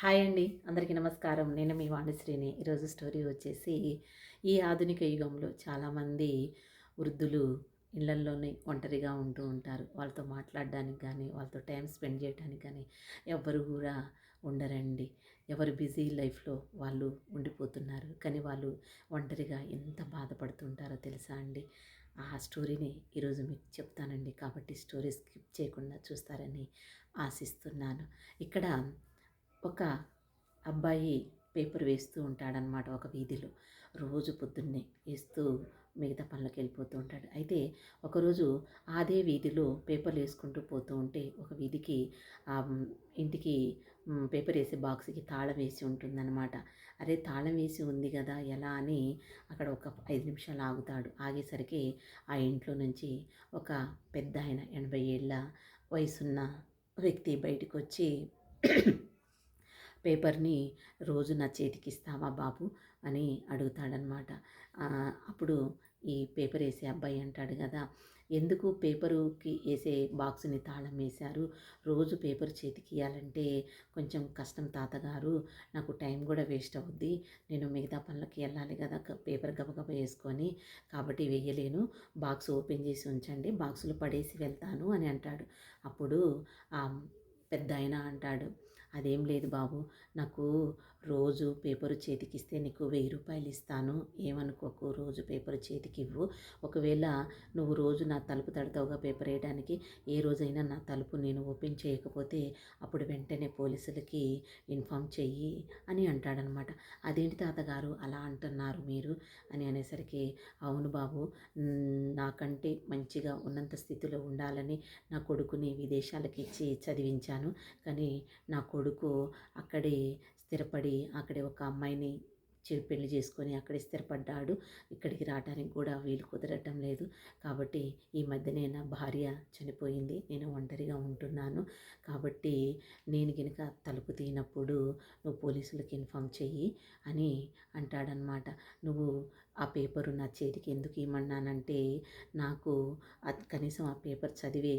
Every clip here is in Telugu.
హాయ్ అండి. అందరికీ నమస్కారం. నేను మీ వాణిశ్రీని. ఈరోజు స్టోరీ వచ్చేసి ఈ ఆధునిక యుగంలో చాలామంది వృద్ధులు ఇళ్ళల్లోనే ఒంటరిగా ఉంటూ ఉంటారు. వాళ్ళతో మాట్లాడడానికి కానీ వాళ్ళతో టైం స్పెండ్ చేయడానికి కానీ ఎవ్వరు కూడా ఉండరండి. ఎవరు బిజీ లైఫ్లో వాళ్ళు ఉండిపోతున్నారు. కానీ వాళ్ళు ఒంటరిగా ఎంత బాధపడుతుంటారో తెలుసా అండి? ఆ స్టోరీని ఈరోజు మీకు చెప్తానండి. కాబట్టి స్టోరీ స్కిప్ చేయకుండా చూస్తారని ఆశిస్తున్నాను. ఇక్కడ ఒక అబ్బాయి పేపర్ వేస్తూ ఉంటాడనమాట ఒక వీధిలో. రోజు పొద్దున్నే వేస్తూ మిగతా పనులకు వెళ్ళిపోతూ ఉంటాడు. అయితే ఒకరోజు అదే వీధిలో పేపర్లు వేసుకుంటూ పోతూ ఉంటే ఒక వీధికి ఆ ఇంటికి పేపర్ వేసే బాక్స్కి తాళం వేసి ఉంటుందన్నమాట. అరే తాళం వేసి ఉంది కదా ఎలా అని అక్కడ ఒక ఐదు నిమిషాలు ఆగుతాడు. ఆగేసరికి ఆ ఇంట్లో నుంచి ఒక పెద్ద ఆయన ఎనభై ఏళ్ళ వయసున్న వ్యక్తి బయటకు వచ్చి పేపర్ని రోజు నా చేతికి ఇస్తావా బాబు? అని అడుగుతాడనమాట. అప్పుడు ఈ పేపర్ వేసే అబ్బాయి అంటాడు కదా ఎందుకు పేపరుకి వేసే బాక్స్ని తాళం వేశారు? రోజు పేపర్ చేతికి ఇవ్వాలంటే కొంచెం కష్టం తాతగారు నాకు టైం కూడా వేస్ట్ అవుద్ది. నేను మిగతా పనులకి వెళ్ళాలి కదా పేపర్ గబగబ వేసుకొని. కాబట్టి వేయలేను. బాక్స్ ఓపెన్ చేసి ఉంచండి బాక్సులు పడేసి వెళ్తాను అని అంటాడు. అప్పుడు పెద్ద ఆయన అంటాడు అదేం లేదు బాబు. నాకు రోజు పేపరు చేతికిస్తే నీకు వెయ్యి రూపాయలు ఇస్తాను. ఏమనుకోకు రోజు పేపర్ చేతికి ఇవ్వు ఒకవేళ నువ్వు రోజు నా తలుపు తడతావుగా పేపర్ వేయడానికి ఏ రోజైనా నా తలుపు నేను ఓపెన్ చేయకపోతే అప్పుడు వెంటనే పోలీసులకి ఇన్ఫామ్ చెయ్యి అని అంటాడనమాట. అదేంటి తాతగారు అలా అంటున్నారు మీరు? అని అనేసరికి అవును బాబు నాకంటే మంచిగా ఉన్నంత స్థితిలో ఉండాలని నా కొడుకుని విదేశాలకి ఇచ్చి చదివించాను. కానీ నా కొడుకు అక్కడే స్థిరపడి అక్కడే ఒక అమ్మాయిని పెళ్ళి చేసుకొని అక్కడే స్థిరపడ్డాడు. ఇక్కడికి రావడానికి కూడా వీలు కుదరటం లేదు. కాబట్టి ఈ మధ్యనే నా భార్య చనిపోయింది. నేను ఒంటరిగా ఉంటున్నాను. కాబట్టి నేను కనుక తలుపు తీనప్పుడు నువ్వు పోలీసులకు ఇన్ఫామ్ చెయ్యి అని అంటాడనమాట. నువ్వు ఆ పేపరు నా చేతికి ఎందుకు ఇమ్మన్నానంటే నాకు కనీసం ఆ పేపర్ చదివే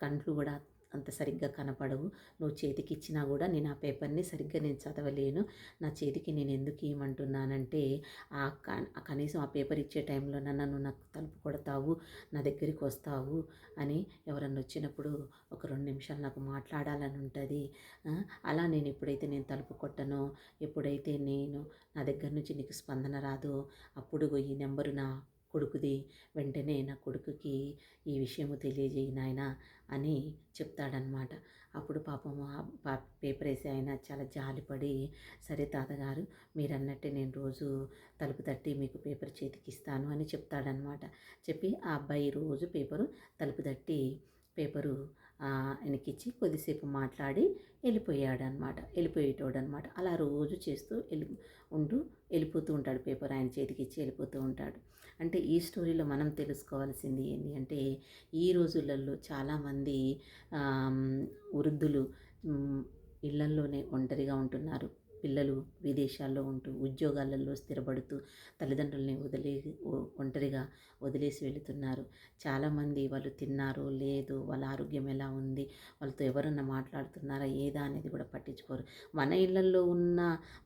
కంట్లు కూడా అంత సరిగ్గా కనపడవు. నువ్వు చేతికి ఇచ్చినా కూడా నేను ఆ పేపర్ని సరిగ్గా నేను చదవలేను. నా చేతికి నేను ఎందుకు ఇవ్వమంటున్నానంటే ఆ కనీసం ఆ పేపర్ ఇచ్చే టైంలో నన్ను నాకు తలుపు కొడతావు నా దగ్గరికి వస్తావు అని ఎవరన్నా వచ్చినప్పుడు ఒక రెండు నిమిషాలు నాకు మాట్లాడాలని ఉంటుంది. అలా నేను ఎప్పుడైతే నేను తలుపు కొట్టనో ఎప్పుడైతే నేను నా దగ్గర నుంచి నీకు స్పందన రాదో అప్పుడు ఈ నెంబరు నా కొడుకుది. వెంటనే నా కొడుకుకి ఈ విషయము తెలియజేయి నాయన అని చెప్తాడనమాట అప్పుడు పాపం ఆ పేపర్ వేసి ఆయన చాలా జాలిపడి సరే తాతగారు మీరు అన్నట్టే నేను రోజు తలుపు తట్టి మీకు పేపర్ చేతికి ఇస్తాను అని చెప్తాడనమాట చెప్పి ఆ అబ్బాయి రోజు పేపరు తలుపు తట్టి పేపరు వెనకిచ్చి ఆయనకిచ్చి కొద్దిసేపు మాట్లాడి వెళ్ళిపోయాడు అనమాట అలా రోజు చేస్తూ వెళ్ళి ఉంటూ వెళ్ళిపోతూ ఉంటాడు పేపర్ ఆయన చేతికి ఇచ్చి వెళ్ళిపోతూ ఉంటాడు. అంటే ఈ స్టోరీలో మనం తెలుసుకోవాల్సింది ఏంటి అంటే ఈ రోజులలో చాలామంది వృద్ధులు ఇళ్ళల్లోనే ఒంటరిగా ఉంటున్నారు. పిల్లలు విదేశాల్లో ఉంటూ ఉద్యోగాలలో స్థిరపడుతూ తల్లిదండ్రుల్ని వదిలే ఒంటరిగా వదిలేసి వెళుతున్నారు. చాలామంది వాళ్ళు తిన్నారో లేదు వాళ్ళ ఆరోగ్యం ఎలా ఉంది వాళ్ళతో ఎవరన్నా మాట్లాడుతున్నారా ఏదా అనేది కూడా పట్టించుకోరు. మన ఇళ్ళల్లో ఉన్న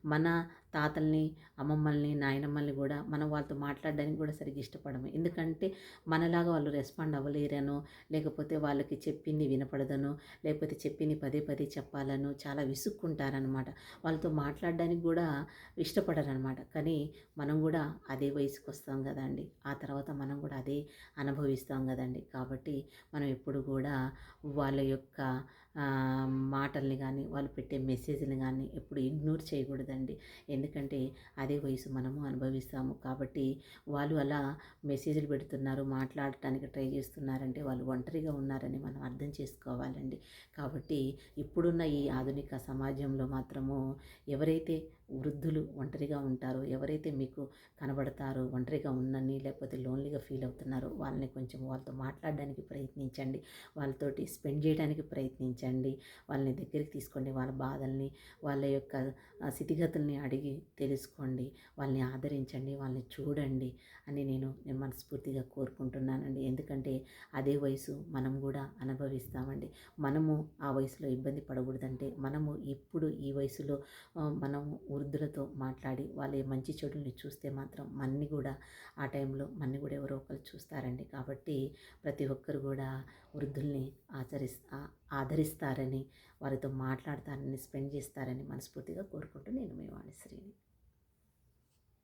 మన తాతల్ని అమ్మమ్మల్ని నాయనమ్మల్ని కూడా మనం వాళ్ళతో మాట్లాడడానికి కూడా సరిగ్గా ఇష్టపడము. ఎందుకంటే మనలాగా వాళ్ళు రెస్పాండ్ అవ్వలేరనో లేకపోతే వాళ్ళకి చెప్పింది వినపడదనో లేకపోతే చెప్పింది పదే పదే చెప్పాలనో చాలా విసుక్కుంటారనమాట. వాళ్ళతో మాట్లాడడానికి కూడా ఇష్టపడరనమాట. కానీ మనం కూడా అదే వయసుకు వస్తాం కదండి. ఆ తర్వాత మనం కూడా అదే అనుభవిస్తాం కదండి. కాబట్టి మనం ఎప్పుడు కూడా వాళ్ళ యొక్క మాటల్ని కానీ వాళ్ళు పెట్టే మెసేజ్ని కానీ ఎప్పుడు ఇగ్నోర్ చేయకూడదండి. ఎందుకంటే అదే వయసు మనము అనుభవిస్తాము. కాబట్టి వాళ్ళు అలా మెసేజ్లు పెడుతున్నారు మాట్లాడటానికి ట్రై చేస్తున్నారంటే వాళ్ళు ఒంటరిగా ఉన్నారని మనం అర్థం చేసుకోవాలండి. కాబట్టి ఇప్పుడున్న ఈ ఆధునిక సమాజంలో మాత్రము ఎవరైతే వృద్ధులు ఒంటరిగా ఉంటారో ఎవరైతే మీకు కనబడతారో ఒంటరిగా ఉన్నని లేకపోతే లోన్లీగా ఫీల్ అవుతున్నారో వాళ్ళని కొంచెం వాళ్ళతో మాట్లాడడానికి ప్రయత్నించండి. వాళ్ళతోటి స్పెండ్ చేయడానికి ప్రయత్నించండి. వాళ్ళని దగ్గరికి తీసుకోండి. వాళ్ళ బాధల్ని వాళ్ళ యొక్క స్థితిగతుల్ని అడిగి తెలుసుకోండి వాళ్ళని ఆదరించండి వాళ్ళని చూడండి అని నేను నేను మనస్ఫూర్తిగా కోరుకుంటున్నానండి. ఎందుకంటే అదే వయసు మనం కూడా అనుభవిస్తామండి. మనము ఆ వయసులో ఇబ్బంది పడకూడదంటే మనము ఇప్పుడు ఈ వయసులో మనము వృద్ధులతో మాట్లాడి వాళ్ళ మంచి చెడుల్ని చూస్తే మాత్రం మన్ని కూడా ఆ టైంలో మన్ని కూడా ఎవరో ఒకరు చూస్తారండి. కాబట్టి ప్రతి ఒక్కరు కూడా వృద్ధుల్ని ఆచరిస్తా ఆదరిస్తారని వారితో మాట్లాడతారని స్పెండ్ చేస్తారని మనస్ఫూర్తిగా కోరుకుంటూ నేను మీ వాణిశ్రీని.